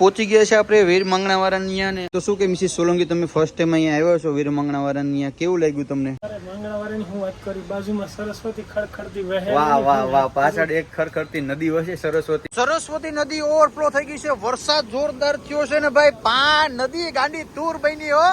પહોંચી ગયા છે આપણે વીર મંગણાવાળા અહીંયા ને. તો શું કે મિસિસ સોલંકી તમે ફર્સ્ટ ટાઈમ અહીંયા આવ્યો છો વીર મંગણાવાળા અહીંયા કેવું લાગ્યું તમને? અરે હું વાત કરી બાજુમાં સરસ્વતી ખડખડતી વહે વાહ વાહ વાહ પાછળ એક ખરખરતી નદી વહે સરસ્વતી. સરસ્વતી નદી ઓવરફ્લો થઈ ગઈ છે. વરસાદ જોરદાર થયો છે ને ભાઈ. પા નદી ગાંડી તૂર બની હો.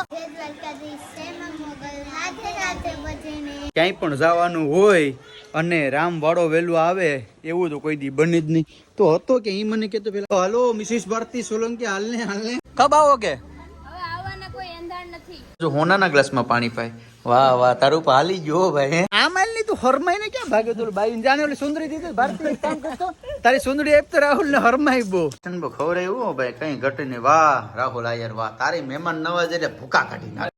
ક્યાંય પણ જવાનું હોય અને રામ વાળો વહેલું આવે એવું તો કોઈ દી બને જ નહીં. તો હતો કે એ મને કેતો પેલા હલો મિસિસ ભારતી સોલંકી હાલને હાલને. કબ આવો કે? હવે આવવાના કોઈ અંધાર નથી. જો હોનાના ગ્લાસમાં પાણી પાય. વાહ વાહ તારું પા હાલી ગયો ભાઈ આ માલની તું હરમાઈ ને ક્યાં ભાગ્યો તું? બાઈ જાણે ઓલી સુંદરી દીધી ભારતી એક કામ કરતો? તારી સુંદરી એપ તો રાહુલ ને હરમાઈ બો ખબર એવું ભાઈ કઈ ઘટે ને વાહ રાહુલ આયર વાહ તારી મહેમાન નવાજ એટલે ભૂકા કાઢી નાખે.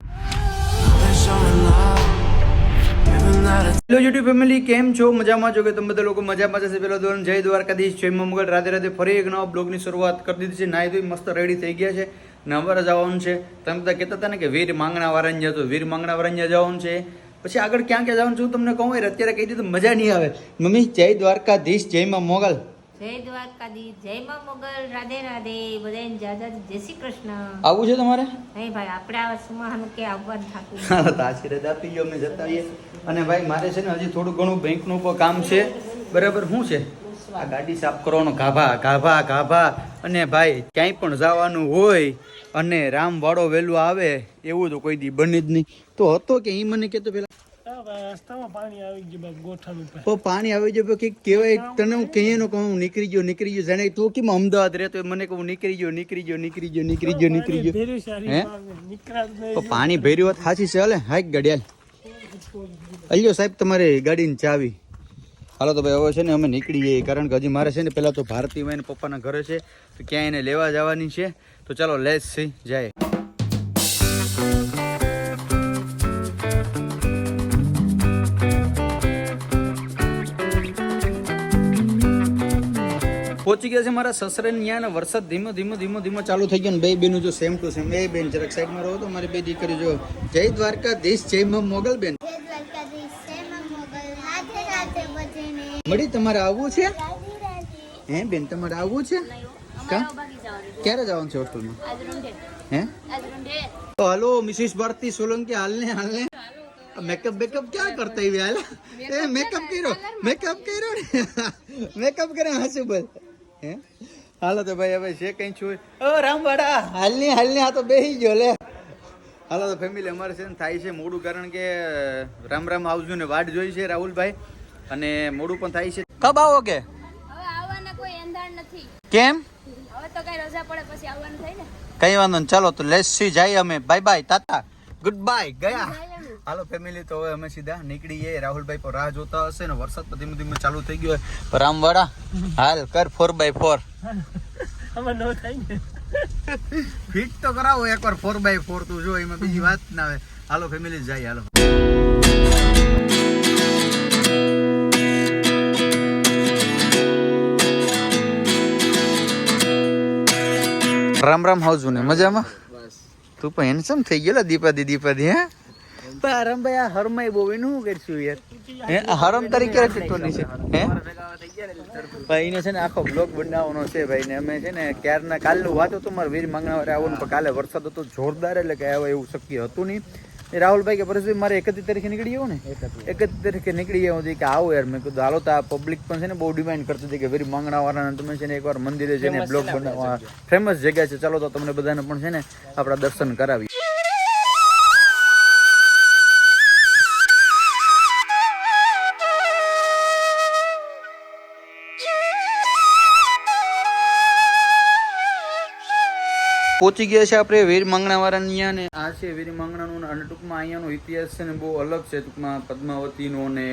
હેલો યુટ્યુબ ફેમિલી કેમ છો? મજામાં છો કે તમે બધા લોકો મજામાં જશે પેલો ધોરણ જય દ્વારકાધીશ, જય મંગળ રાધે રાધે ફરી એક નવા બ્લોગની શરૂઆત કરી દીધી છે. નાઈ ધોઈ મસ્ત રેડી થઈ ગયા છે. ને અમારે જવાનું છે. તમે બધા કહેતા હતા ને કે વીર માંગણા વારણ્ય તો વીર માંગણા વારણ્ય જવાનું છે. પછી આગળ ક્યાં ક્યાં જવાનું છું તમને કહું યાર અત્યારે કહી દીધું મજા નહીં આવે. મમ્મી, જય દ્વારકાધીશ, જય માં મોગલ. જય દ્વારકાધીશ જય માં મોગલ રાધે રાધે બધાને જાજા જય શ્રી કૃષ્ણ. આવું છે તમારે? નહીં ભાઈ આપણે આ સુમાહાનું કે આવવાનું થાકું હા, તો આશીર્વાદ આપી ગયો અમે જતા આવીએ અને ભાઈ મારે છે ને હજી થોડું ઘણું બેંકનું પણ કામ છે. બરાબર શું છે? આ ગાડી સાફ કરવાનો ગાભા ગાભા ગાભા. અને ભાઈ ક્યાંય પણ જવાનું હોય અને રામ વાળો વહેલું આવે એવું તો કોઈ દી બને જ નહીં. તો હતો કે એ મને કહેતો પેલા? પાણી આવી ગયું તો પાણી આવી જાય કે કહેવાય તને હું કહીએ નો કહું નીકળી ગયો નીકળી ગયો. જાણે તું કેમ અમદાવાદ રહેતો મને કહું નીકળી ગયો નીકળી ગયો નીકળી ગયો નીકળી ગયો નીકળી ગયો. હે? તો પાણી ભર્યું હોત સાચી ચાલે હાઈક ગડિયાલ હાલ અલ્યો સાહેબ તમારે ગાડીની ચાવી હાલો તો ભાઈ હવે છે ને અમે નીકળી જઈએ. કારણ કે હજી મારે છે ને પહેલાં તો ભારતી ભાઈ પપ્પાના ઘરે છે. તો ક્યાંય એને લેવા જવાની છે. તો ચાલો લેસ સી જાય. પહોંચી ગયા છે મારા સસરે ત્યાં ને વરસાદ ધીમો ધીમો ધીમો ધીમો ચાલુ થઈ ગયો ને બે બેનું જો સેમ ટુ સેમ. એ બેન જરાક સાઈડમાં રહો તો મારી બે દીકરી જો. જય દ્વારકાધીશ જય મમ મોગલ બેન. મળી તમારે આવવું છે? હે બેન તમારે આવવું છે? કા? ક્યારે જવાનું છે હોસ્ટેલમાં હે? તો હલો મિસિસ ભારતી સોલંકી હાલને હાલને. મેકઅપ બેકઅપ ક્યાં કરતા એવી હાલ? એ મેકઅપ કર્યો મેકઅપ કર્યો ને. મેકઅપ કર્યો હાસુ બોલ. હે? હાલો તો ભાઈ હવે છે કઈ છું ઓ રામવાડા હાલની હાલની આ તો બેહી ગયો લે. હાલો તો ફેમિલી અમારે છે ને થાય છે મોડું કારણ કે રામ રામ આવજો ને વાટ જોઈ છે રાહુલભાઈ. અને મોડું પણ થાય છે. કબ આવો કે? હવે આવવાના કોઈ અંધાર નથી. કેમ? હવે તો કઈ રજા પડે પછી આવવાનું થાય ને. કઈ વાંધો ચાલો તો લેસ સી જાય અમે. બાય બાય તાતા ગુડ બાય ગયા હાલો ફેમિલી તો હવે અમે સીધા નીકળી જઈએ રાહુલભાઈ પર રાહ જોતા હશે ને વરસાદ તો ધીમે ધીમે ચાલુ થઈ ગયો હોય રામવાડા હાલ કર ફોર બાય ફોર આમાં ન થાય ને. ફિટ તો કરાવો એકવાર ફોર બાય ફોર તું જો એમાં બીજી વાત ના આવે. હાલો ફેમિલી જાય હાલો. રામ રામ હાઉ ને મજામાં? તું પણ હેન્ડસમ થઈ ગયેલા દીપાદી દીપાદી હે? પણ રામભાઈ આ હરમાઈ બહુ એનું શું કરશું યાર? હે હરમ તરીકે ક્યારે છે. હે? ભાઈ એને છે ને આખો બ્લોક બનાવવાનો છે ભાઈ ને અમે છે ને ક્યારના કાલનું વાત હતું મારે વીર માંગણાવારે આવવાનું પણ કાલે વરસાદ હતો જોરદાર એટલે કે આવે એવું શક્ય હતું નહીં. એ રાહુલભાઈ કે પરેશભાઈ મારે એકત્રીસ તારીખે નીકળી જવું ને? એકત્રીસ તારીખે. નીકળી જવું હતી કે આવો યાર. મેં કીધું હાલો તો આ પબ્લિક પણ છે ને બહુ ડિમાન્ડ કરતી હતી કે વીર માંગણાવાળાને તમે છે ને એકવાર મંદિરે જઈને બ્લોગ બનાવવા. ફેમસ જગ્યા છે. ચાલો તો તમને બધાને પણ છે ને આપણા દર્શન કરાવી પહોંચી ગયા છે આપણે વીર માંગણાવાળા ને. આ છે વીર માંગણાનું અને ટૂંકમાં અહીંયાનો ઇતિહાસ છે ને બહુ અલગ છે. ટૂંકમાં પદ્માવતીનો ને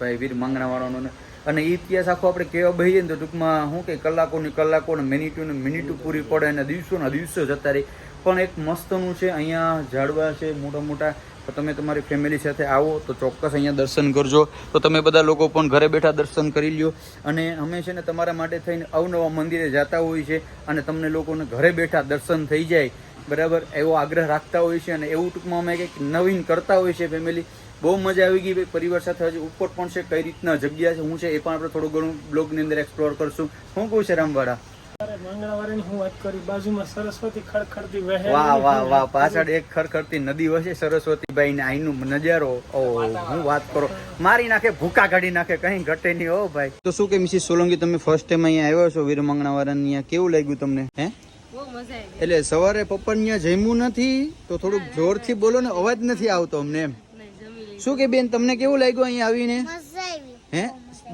ભાઈ વીર માંગણાવાળાનો ને. અને ઇતિહાસ આખો આપણે કહેવા બહીએ ને તો ટૂંકમાં શું કે કલાકોની કલાકો ને મિનિટો ને મિનિટો પૂરી પડે અને દિવસોના દિવસો જતા રહી. પણ એક મસ્તનું છે, અહીંયા ઝાડવા છે, મોટા મોટા તો તમે તમારી ફેમિલી સાથે આવો, તો ચોક્કસ અહીંયા દર્શન કરજો. તો તમે બધા લોકો પણ ઘરે બેઠા દર્શન કરી લ્યો. અને અમે ને તમારા માટે થઈને અવનવા મંદિરે જતા હોય છે અને તમને લોકોને ઘરે બેઠા દર્શન થઈ જાય. બરાબર? એવો આગ્રહ રાખતા હોય છે અને એવું ટૂંકમાં અમે કંઈક નવીન કરતા હોય છે ફેમિલી બહુ મજા આવી ગઈ પરિવાર સાથે હજી ઉપર પણ છે કઈ રીતના જગ્યા છે, હું છે એ પણ આપણે થોડું ઘણું બ્લોગની અંદર એક્સપ્લોર કરશું. શું કહું છે રામવાડા અરે મંગળવારની હું વાત કરી બાજુમાં સરસ્વતી ખડખડતી વહે વાહ વાહ વાહ પાછળ એક ખરખરતી નદી વસે સરસ્વતીબાઈ ને આઈનું નજારો. ઓ હું વાત કરો. મારી નાખે ભૂકા કાઢી નાખે કઈ ઘટે નહીં ઓ ભાઈ. તો શું કે મિસિસ સોલંકી તમે ફર્સ્ટ ટાઈમ અહીંયા આવ્યો છો વીર મંગળવારે અહીંયા કેવું લાગ્યું તમને હે? એટલે સવારે પપ્પા જમ્યું નથી તો થોડુંક જોરથી બોલો ને અવાજ નથી આવતો અમને એમ. શું કે બેન તમને કેવું લાગ્યું અહીંયા આવીને? હે?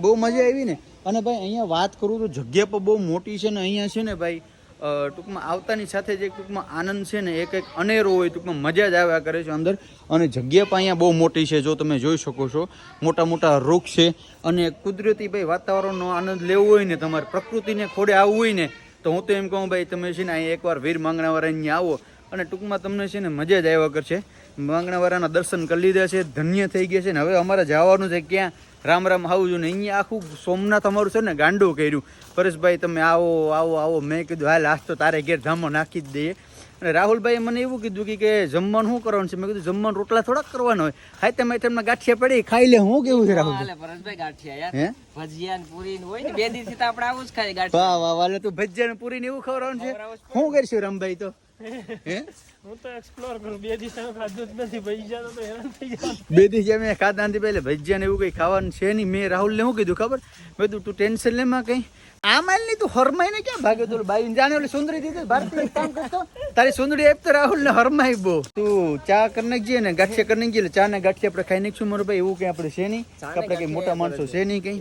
બહુ મજા આવી ને? અને ભાઈ, અહીંયા વાત કરું તો જગ્યા પણ બહુ મોટી છે ને અહીંયા છે ને ભાઈ ટૂંકમાં આવતાની સાથે જે ટૂંકમાં આનંદ છે ને, એક એક અનેરો હોય, ટૂંકમાં મજા જ આવ્યા કરે છે અંદર. અને જગ્યા પણ અહીંયા બહુ મોટી છે, જો તમે જોઈ શકો છો. મોટા મોટા વૃક્ષ છે અને કુદરતી ભાઈ વાતાવરણનો આનંદ લેવો હોય ને, તમારે પ્રકૃતિને ખોડે આવવું હોય ને, તો હું તો એમ કહું ભાઈ, તમે છે ને અહીંયા એકવાર વીર માંગણાવાળા અહીંયા આવો. અને ટૂંકમાં તમને છે ને મજા જ આવ્યા કરશે. માંગણાવાળાના દર્શન કરી લીધા છે ધન્ય થઈ ગયા છે ને હવે અમારે જવાનું છે ક્યાં? રામ રામ આવું છું ને અહીંયા આખું સોમનાથ અમારું છે ને ગાંડું કર્યું. પરેશભાઈ તમે આવો આવો આવો. મેં કીધું હાલ આજ તો તારે ઘેર ધામો નાખી જ દઈએ. અને રાહુલભાઈએ મને એવું કીધું કે કે જમવાનું શું કરવાનું છે? મેં કીધું જમવાનું રોટલા થોડાક કરવાનો હોય. હાય તમે તમને ગાંઠિયા પડી ખાઈ લે હું કેવું છે રાહુલ? પરેશભાઈ ગાંઠિયા હે? ભજીયા પૂરી હોય ને બે દિવસથી તો આપણે આવું જ ખાઈ ગાંઠિયા. વાહ વાહ વાલે તું ભજીયા પૂરી ને એવું ખવડાવવાનું છે? શું કરશું રામભાઈ તો? હે? હું તો એક્સપ્લોર કરું. બે દિવસ ખાધું જ નથી. ભાઈ તો હેરાન થઈ જાય બે દિવસ મેં ખાધા નથી પહેલે. ભજીયા ને એવું કંઈ ખાવાનું છે નહીં. મેં રાહુલને શું કીધું ખબર? મેં કીધું તું ટેન્શન લેમાં કઈ. આ માલની તું હરમાઈ ને ક્યાં ભાગ્યો તું બાઈ જાણે ઓલી સુંદરી દીધી ભારતી કામ કરતો. તારી સુંદરી આપ તો રાહુલ ને હરમાઈ બો તું ચા કરી નાખજે ને? ગાંઠિયા કરી નાખજે ચા ને ગાંઠિયા આપણે ખાઈ નાખશું મારો ભાઈ? એવું કઈ આપણે છે નહીં? કે આપણે કઈ મોટા માણસો છે નહીં કઈ?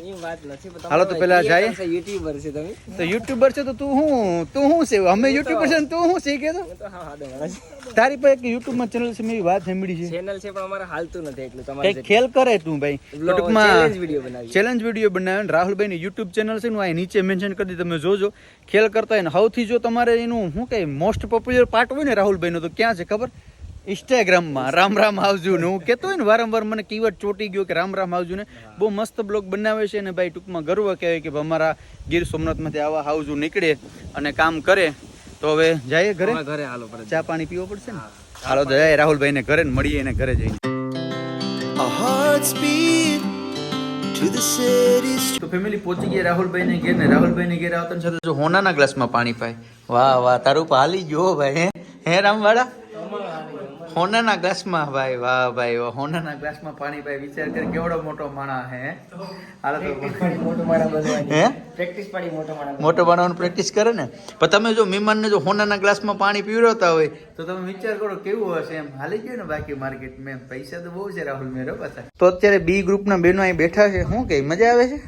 હાલો તો પેલા જાય. યુટ્યુબર છે તમે. તો યુટ્યુબર છે તો તું હું? તું શું છે? અમે યુટ્યુબર છે તું શું શીખે તો તો તારી પાસે એક યુટ્યુબમાં ચેનલ છે મેં વાત સાંભળી છે. ચેનલ છે પણ અમારે હાલતું નથી એટલું તમારે કઈ ખેલ કરે તું ભાઈ. ટૂંકમાં challenge video બનાવી. ચેલેન્જ વીડિયો બનાવ્યો ને રાહુલભાઈ ની યુટ્યુબ ચેનલ છે ને આ નીચે મેન્શન કરી દી તમે જોજો. ખેલ કરતા હોય ને સૌથી જો તમારે એનું શું કહે મોસ્ટ પોપ્યુલર પાર્ટ હોય ને રાહુલભાઈ નો તો ક્યાં છે ખબર? ઇન્સ્ટાગ્રામમાં રામ રામ આવજો ને હું કહેતો હોય ને વારંવાર મને કીવર્ડ ચોટી ગયો કે રામ રામ આવજો ને. બહુ મસ્ત બ્લોગ બનાવે છે ને ભાઈ ટૂંકમાં ગર્વ કહેવાય કે અમારા ગીર સોમનાથમાંથી આવા હાઉઝુ નીકળે અને કામ કરે. તો હવે જઈએ ઘરે? ઘરે હાલો પર ચા પાણી પીવો પડશે ને? હાલો તો જાય રાહુલભાઈ ને ઘરે ને મળીએ એને ઘરે જઈને. તો ફેમિલી પહોંચી ગયા રાહુલભાઈ ને ઘેર ને રાહુલભાઈ ને ઘેર આવતા સાથે જો હોનાના ગ્લાસમાં પાણી પાય. વાહ વાહ તારું પાલી હાલી ગયો ભાઈ હે? રામ રામવાળા? હોનાના ગ્લાસમાં ભાઈ વાહ ભાઈ વાહ. હોનાના ગ્લાસમાં પાણી ભાઈ વિચાર કર કેવડો મોટો માણા હે હાલો તો મોટો માણા બનવાની. હે? પ્રેક્ટિસ પાડી મોટો માણા મોટો બનાવવાનું પ્રેક્ટિસ કરે ને? પણ તમે જો મહેમાનને જો હોનાના ગ્લાસમાં પાણી પીવડાવતા હોય તો તમે વિચાર કરો કેવું હશે એમ. હાલી ગયું ને બાકી માર્કેટ મેં પૈસા તો બહુ છે રાહુલ મેરો પાછા. તો અત્યારે બી ગ્રુપના બેનો અહીં બેઠા છે. શું કે મજા આવે છે?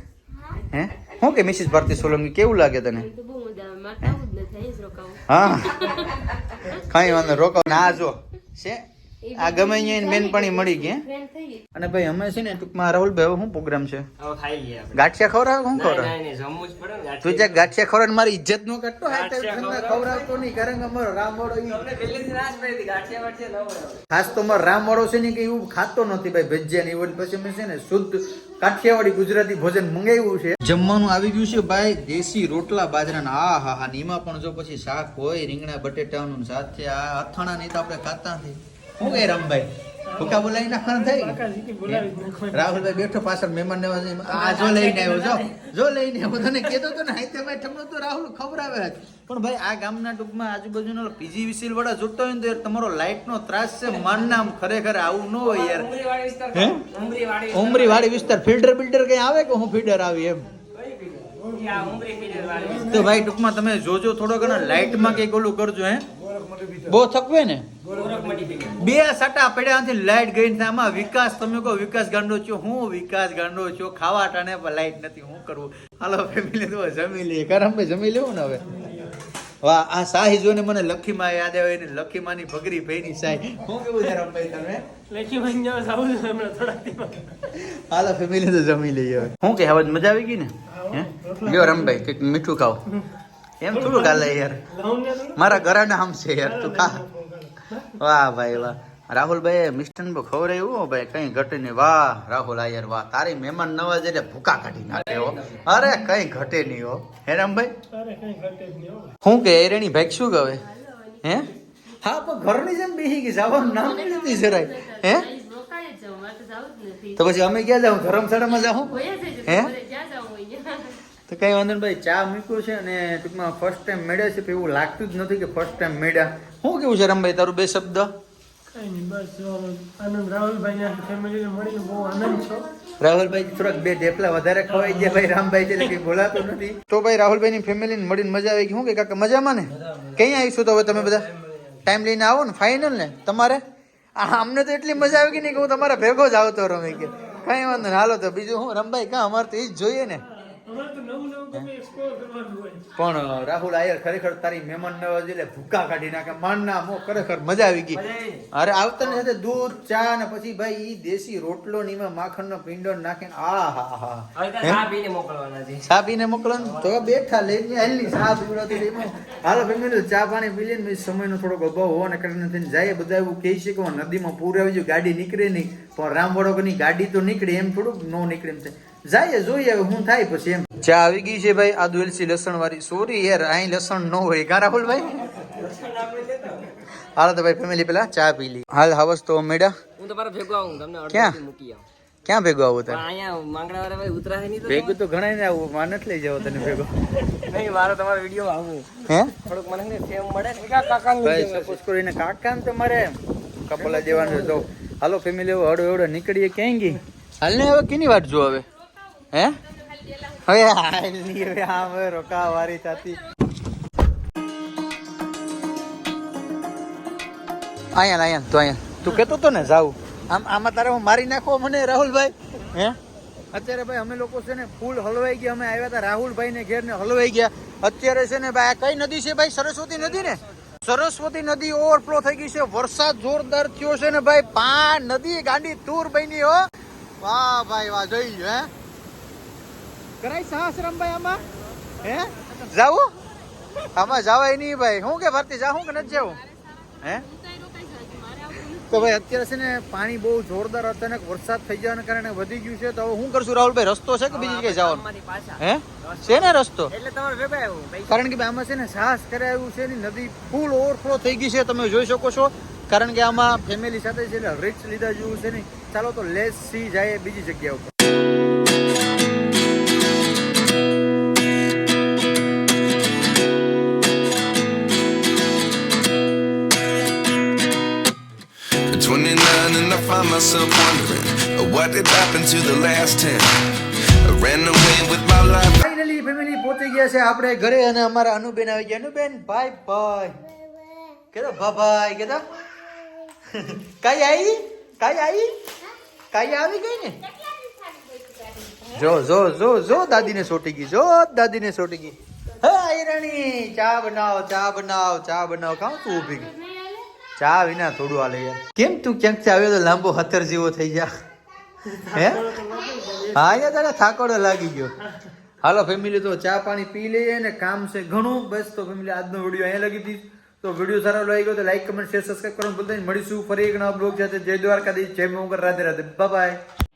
હે? શું કે મિસિસ ભારતી સોલંકી કેવું લાગે તને? હા. કઈ વાંધો રોકાવ. ના જો. છે આ ગમે અહીંયા મેન પાણી મળી ગયા અને ભાઈ અમે છે ને ટૂંકમાં રાહુલભાઈ હવે શું પ્રોગ્રામ છે? હવે ખાઈ લઈએ આપણે. ગાંઠિયા ખવડાવ શું ખવડાવ? નહીં, નહીં, જમવું જ પડે ને તું જે ગાંઠિયા ખવડાવ મારી ઇજ્જત નો કાઢતો. ખવડાવતો નહીં કારણ કે અમારો ના ન હવે. ખાસ તો અમારો રામવાડો છે ને કે એવું ખાતો નથી ભાઈ ભજીયા ને એવું પછી અમે છે ને શુદ્ધ કાઠિયાવાડી ગુજરાતી ભોજન મંગાવ્યું છે. જમવાનું આવી ગયું છે ભાઈ દેશી રોટલા બાજરાના. આ હા હા એમાં પણ જો પછી શાક હોય રીંગણા બટેટાનું સાથે આ અથાણા નહીં તો આપણે ખાતા નથી. શું કહે રામભાઈ? ભૂકા બોલાવી નાખવાનું નાખો. રાહુલભાઈ બેઠો પાછળ મહેમાન ને આ જો લઈને આવ્યો જો જો લઈને આવ્યો. તને કહેતો તો ને હાઈતે ભાઈ તમને તો રાહુલ ખબર આવે પણ ભાઈ આ ગામના ટૂંકમાં આજુબાજુના પીજી વિસીલ વાળા જોતો હોય ને તો યાર તમારો લાઇટનો ત્રાસ છે માન નામ ખરેખર આવું ન હોય યાર. હે? ઉમરીવાળી ઉમરી વાડી વિસ્તાર. ફિલ્ટર બિલ્ડર કઈ આવે કે હું ફીડર આવી એમ. તો ભાઈ ટૂંકમાં તમે જોજો થોડો ઘણો લાઇટમાં કંઈક ઓલું કરજો હે? બહુ થકવે ને? બે સટા પડ્યા નથી લાઈટ ગઈ ને આમાં વિકાસ તમે કહો વિકાસ ગાંડો છો? હું વિકાસ ગાંડો છો? ખાવા ટાણે પણ લાઈટ નથી હું કરવું હાલો ફેમિલી તો જમી લઈએ. કારણ ભાઈ જમી લેવું ને હવે? વાહ આ શાહી જોને મને લખીમાં યાદ આવે ને લખીમાંની ભગરી ભાઈની શાહી. હું કેવું છે રમભાઈ તમે? લેખી ભાઈ જવા છે હમણાં થોડાક હાલો ફેમિલી તો જમી લઈએ હવે. શું કે હવે મજા આવી ગઈ ને? હે? લ્યો રમભાઈ કંઈક મીઠું ખાવ એમ થોડું ગાલે યાર? લાવું ને થોડું? મારા ઘરાને આમ છે યાર તું ખા વાહ ભાઈ વાહ. રાહુલભાઈ મિસ્ટન બહુ ખવડાવ્યું હો ભાઈ કઈ ઘટે નહીં. વાહ રાહુલ આયર વાહ. તારી મહેમાન નવાજ એટલે ભૂકા કાઢી નાખે હો. અરે કઈ ઘટે નહીં હો. હે રામભાઈ અરે કઈ ઘટે જ નહીં હો. શું કે એરેણી ભાઈ શું કહે હે? હા પણ ઘરની જેમ બેસી ગઈ જવાનું નામ નહીં નથી જરાય. હે? તો પછી અમે ક્યાં જાઉં? ધર્મશાળામાં જાઉં? હે? તો કઈ વાંધો નહીં ભાઈ ચા મૂક્યો છે અને ટૂંકમાં ફર્સ્ટ ટાઈમ મેળ્યા છે એવું લાગતું જ નથી કે ફર્સ્ટ ટાઈમ મેળ્યા. શું કેવું છે રમભાઈ તારું બે શબ્દ? કઈ નહીં બસ જો આનંદ. રાહુલભાઈ ને થોડાક બે ઢેપલા વધારે ખવાઈ ગયા ભાઈ રામભાઈ એટલે કઈ બોલાતું નથી. તો ભાઈ રાહુલભાઈ ની ફેમિલી મળીને મજા આવી ગઈ શું કે કાકા મજામાં ને? કઈ આવીશું તો હવે તમે બધા? ટાઈમ લઈને આવો ને ફાઇનલ ને. તમારે? આ અમને તો એટલી મજા આવી ગઈ નહીં કે હું તમારા ભેગો જ આવતો રમી કે કઈ વાંધો નહીં. હાલો તો બીજું હું રમભાઈ કાં અમારે તો એ જ જોઈએ ને. પણ રાહુલ આયર ખરેખર તારી મહેમાન નવાજી એટલે ભૂકા કાઢી નાખે. માન ના મો ખરેખર મજા આવી ગઈ. અરે. આવતાની સાથે દૂધ ચા ને પછી ભાઈ ઈ દેશી રોટલો ની માં માખણ નો પીંડો નાખીને આ હા હા? ચા પીને મોકલવાના છે. ચા પીને મોકલો ને તો બેઠા લઈને હેલી ચા પીવડાવતી રહી. હાલો ફેમિલી ચા પાણી પી લઈને સમયનો થોડોક અભાવ હોવાને કારણે થઈને જાય બધા એવું કહી શકે નદીમાં પૂર આવી ગયું ગાડી નીકળે નહીં. પણ રામવડોની ગાડી તો નીકળે એમ થોડુંક નો નીકળે એમ થાય. જાય જોઈએ હવે હું થાય પછી એમ. ચા આવી ગઈ છે ભાઈ આ દુલસી લસણ વાળી સોરી યાર અહીં લસણ ન હોય. કા રાહુલભાઈ? હાલ તો ભાઈ ફેમિલી પેલા ચા પી લી હાલ હવસ તો મેડા? હું તમારા ભેગો આવું તમને ક્યાં? મૂકી આવું. ક્યાં ભેગો આવું પણ અહીંયા અહીંયા માંગણાવાળા ભાઈ ઉતરા નહીં તો ભેગું તો ઘણા ને આવું માં નથી લઈ જાવ તને ભેગો. નહીં મારો તમારો વીડિયો આવું. હે? થોડુંક મને ફેમ મળે ને કાકા ભાઈ સપોઝ કરીને કાકા ને તમારે કપલા દેવાનું જો. તો હાલો ફેમિલી હવે હળો હળો નીકળીએ. ક્યાં ગઈ? હાલ ને હવે કેની વાત જો હવે હે? હવે હાલ હવે આમ રોકા વારી થતી અહીંયા અહીંયા તો અહીંયા તું કહેતો તો ને જાવું આમ આમાં તારે હું મારી નાખો મને રાહુલભાઈ? હે? અત્યારે ભાઈ અમે લોકો છે ને ફૂલ હલવાઈ ગયા. અમે આવ્યા હતા રાહુલભાઈ ને ઘેર ને હલવાઈ ગયા. અત્યારે છે ને ભાઈ આ કઈ નદી છે ભાઈ? સરસ્વતી નદી ને? સરસ્વતી નદી ઓવરફ્લો થઈ ગઈ છે. વરસાદ જોરદાર થયો છે ને ભાઈ. પા નદી ગાંડી તૂર બની હો. વાહ ભાઈ વાહ જોઈ હે? કરાય સાહસ રમભાઈ આમાં? હે? જાવું? આમાં જવાય નહીં ભાઈ. હું કે ભરતી જાઉં કે નથી જવું હે? તો ભાઈ અત્યારે છે ને પાણી બહુ જોરદાર અચાનક વરસાદ થઈ જવાના કારણે વધી ગયું છે. તો હવે શું કરશું રાહુલભાઈ રસ્તો છે કે બીજી જગ્યાએ જવાનું? હે? છે ને રસ્તો? એટલે તમારો કારણ કે ભાઈ આમાં છે ને સાહસ કરાયું છે ને નદી ફૂલ ઓવરફ્લો થઈ ગઈ છે. તમે જોઈ શકો છો. કારણ કે આમાં ફેમિલી સાથે છે ને રિક્સ લીધા જેવું છે ને. ચાલો તો લેસ સી જાય બીજી જગ્યા ઉપર. Myself wondering what did happen to the last 10. I ran away with my life. Finally family પહોંચી ગયા છે આપણે ઘરે અને અમારા અનુબેન આવી ગયા. અનુબેન ભાઈ ભાઈ કેતો ભાઈ કેતો? કઈ આવી કઈ આવી કઈ આવી ગઈ ને? જો જો જો જો, દાદીને સોટી ગઈ. જો, દાદીને સોટી ગઈ. હે રાણી ચા બનાવ ચા બનાવ ચા બનાવ. કાં તું ઊભી ગઈ? ચા વિના થોડું હાલે યાર કેમ તું ક્યાંકથી આવ્યો તો લાંબો હથર જેવો થઈ જા. હે? હા યાર તારે થાકોડો લાગી ગયો. હાલો ફેમિલી તો ચા પાણી પી લઈએ ને કામ છે ઘણું. બસ તો ફેમિલી આજનો વીડિયો અહીંયા લગી દીધી તો વીડિયો સારો લાગી ગયો તો લાઈક કમેન્ટ શેર સબસ્ક્રાઈબ કરવાનું ભૂલતા નહીં. મળીશું ફરી એક નવા બ્લોગ સાથે. જય દ્વારકાધીશ. જય મોગર રાધે રાધે. બાય